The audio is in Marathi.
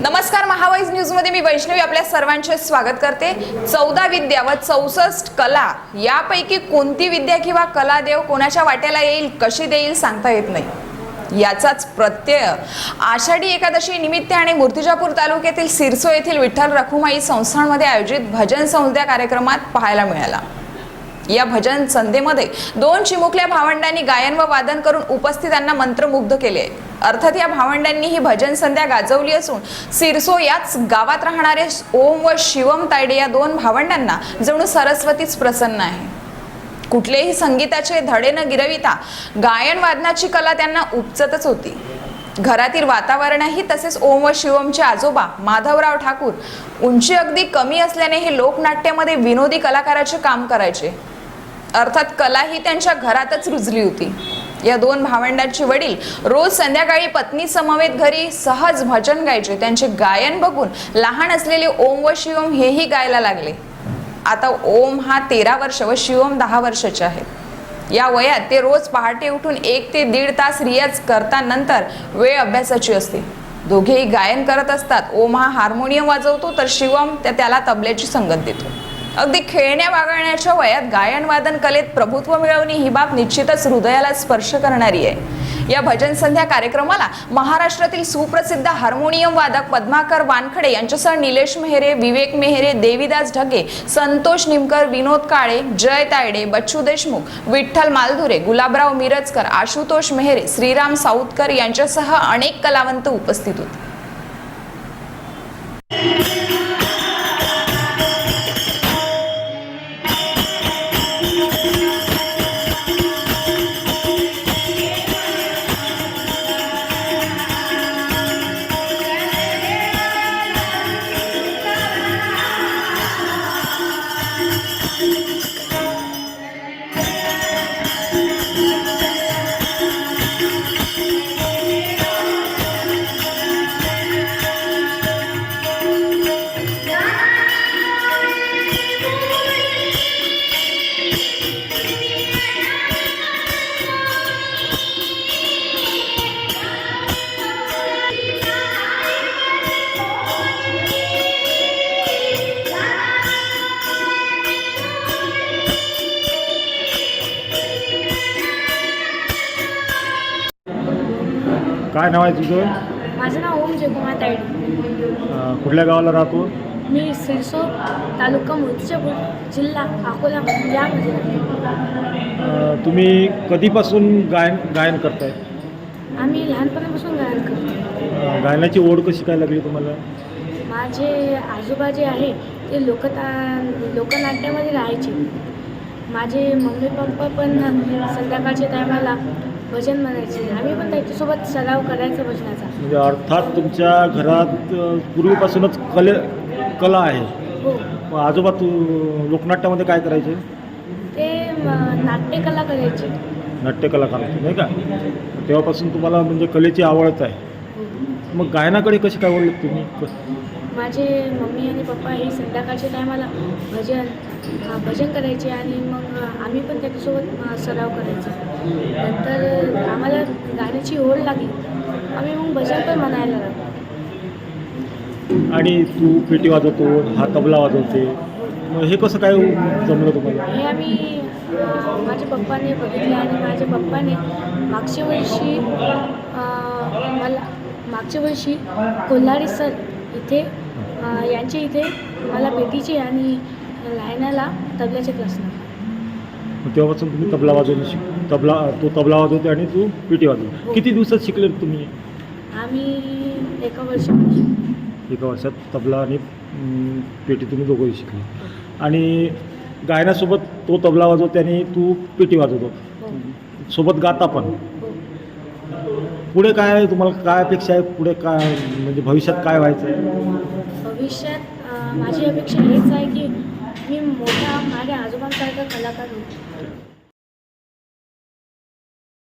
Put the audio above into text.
नमस्कार महावाईज न्यूजमध्ये मी वैष्णवी आपल्या सर्वांचे स्वागत करते. चौदा विद्या व चौसष्ट कला यापैकी कोणती विद्या किंवा कला देव कोणाच्या वाट्याला येईल कशी देईल सांगता येत नाही. याचाच प्रत्यय. आषाढी एकादशी निमित्त आणि मूर्तिजापूर तालुक्यातील सिरसो येथील विठ्ठल रखुमाई संस्थांमध्ये आयोजित भजन संध्या कार्यक्रमात पाहायला मिळाला. या भजन संध्येमध्ये दोन चिमुकल्या भावंडांनी गायन व वादन करून उपस्थितांना मंत्रमुग्ध केले. अर्थात या भावंडांनी ही भजन संध्या गाजवली असून सिरसो याच गावात राहणारे ओम व शिवम तायडे या दोन भावंडांना जणू सरस्वतीच प्रसन्न आहे. कुठलेही संगीताचे धडे न गिरविता गायन वादनाची कला त्यांना उपचतच होती. घरातील वातावरणही तसेच ओम व शिवमचे आजोबा माधवराव ठाकूर उंची अगदी कमी असल्याने हे लोकनाट्यामध्ये विनोदी कलाकाराचे काम करायचे. अर्थात कला ही त्यांच्या घरातच रुजली होती. या दोन भावंडांचे वडील रोज संध्याकाळी पत्नी समवेत घरी सहज भजन गायचे. त्यांचे गायन बघून लहान असलेले ओम व शिवम हेही गायला लागले. आता ओम हा तेरा वर्ष व शिवम दहा वर्षाचे आहेत. या वयात ते रोज पहाटे उठून एक ते दीड तास रियाज करता नंतर वेळ अभ्यासाची असते. दोघेही गायन करत असतात. ओम हा हार्मोनियम वाजवतो तर शिवम त्या त्याला तबल्याची संगत देतो. अगदी खेळण्या वागळण्याच्या वयात गायन वादन कलेत प्रभुत्व मिळवणे ही बाब निश्चितच हृदयाला स्पर्श करणारी आहे. या भजन संध्या कार्यक्रमाला महाराष्ट्रातील सुप्रसिद्ध हार्मोनियम वादक पद्माकर वानखडे यांच्यासह निलेश मेहरे विवेक मेहरे देवीदास ढगे संतोष निमकर विनोद काळे जय तायडे बच्चू देशमुख विठ्ठल मालधुरे गुलाबराव मिरजकर आशुतोष मेहरे श्रीराम साऊतकर यांच्यासह अनेक कलावंत उपस्थित होते. काय नाव आहे तुझं? माझं नाव ओम जगुमा तायडे अं, कुठल्या गावाला राहतो? मी सिरसो तालुका मूर्तिजापूर जिल्हा अकोला यामध्ये. अं, तुम्ही कधीपासून गायन गायन करताय? आम्ही लहानपणापासून गायन करतो. अं, गायनाची ओढ कशी काय लागली तुम्हाला? माझे आजोबा जे आहे ते लोकता लोकनाट्यामध्ये राहायचे. माझे मम्मी पप्पा पण संध्याकाळच्या टायमाला भजन म्हणायचे. आम्ही पण त्याच्यासोबत सराव करायचा भजनाचा. म्हणजे अर्थात तुमच्या घरात अं, पूर्वीपासूनच कले कला आहे. हो. मग आजोबा तू लोकनाट्यामध्ये काय करायचे? ते म- नाट्यकला करायची. नाट्यकला करायचे नाही का? तेव्हापासून तुम्हाला म्हणजे कलेची आवडच आहे. मग गायनाकडे कशी काय आवडलं तुम्ही? माझे मम्मी आणि पप्पा हे संध्याकाळच्या टायमाला भजन अ, भजन करायचे आणि मग आम्ही पण त्याच्यासोबत अ, सराव करायचो. नंतर आम्हाला गाण्याची ओढ लागली. आम्ही मग भजन पण म्हणायला लागलो. आणि तू पेटी वाजवतो हा तबला वाजवते. मग हे कसं काय जमलं तुम्हाला? हे आम्ही अ, माझ्या पप्पाने बघितले आणि माझ्या पप्पाने मागच्या वर्षी अ, मला मागच्या वर्षी कोल्हारी सर इथे यांच्या इथे मला पेटीचे आणि लायनाला तबल्याचे क्लास. मग तेव्हापासून तुम्ही तबला वाजवणं शिक तबला तो तबला वाजवते आणि तू पेटी वाजवते किती दिवसात शिकले तुम्ही? आम्ही एका वर्षामध्ये एका वर्षात तबला आणि पेटी तुम्ही दोघंही शिकले. आणि गायनासोबत तो तबला वाजवते आणि तू पेटी वाजवतो. हो. सोबत गाता पण. हो पुढे काय आहे तुम्हाला काय अपेक्षा आहे? पुढे काय म्हणजे भविष्यात काय व्हायचं आहे? भविष्यात माझी अपेक्षा हेच आहे की मी मोठा माझ्या आजोबांसारखा कलाकार होऊ.